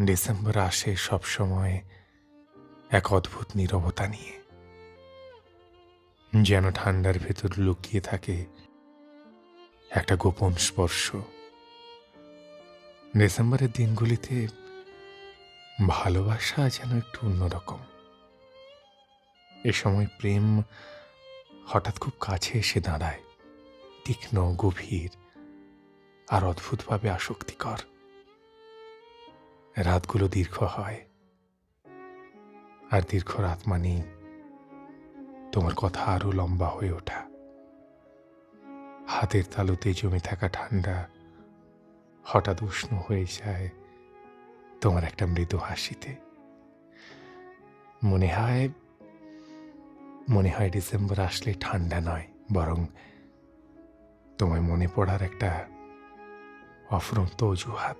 December আসে সবসময় এক অদ্ভুত নীরবতা নিয়ে। যেন ঠান্ডার ভেতর লুকিয়ে থাকে একটা গোপন স্পর্শ। ডিসেম্বরের দিনগুলিতে ভালোবাসা যেন একটু অন্যরকম। এ সময় প্রেম হঠাৎ খুব কাছে এসে দাঁড়ায়, তীক্ষ্ণ, গভীর আর অদ্ভুতভাবে আসক্তিকর। রাতগুলো দীর্ঘ হয়। আর দীর্ঘ রাত মানেই তোমার কথা আরও লম্বা হয়ে ওঠা। হাতের তালুতে জমে থাকা ঠান্ডা হঠাৎ উষ্ণ হয়ে যায় তোমার একটা মৃদু হাসিতে। মনে হয় মনে হয় ডিসেম্বর আসলে ঠান্ডা নয়, বরং তোমায় মনে পড়ার একটা অফরন্ত অজুহাত।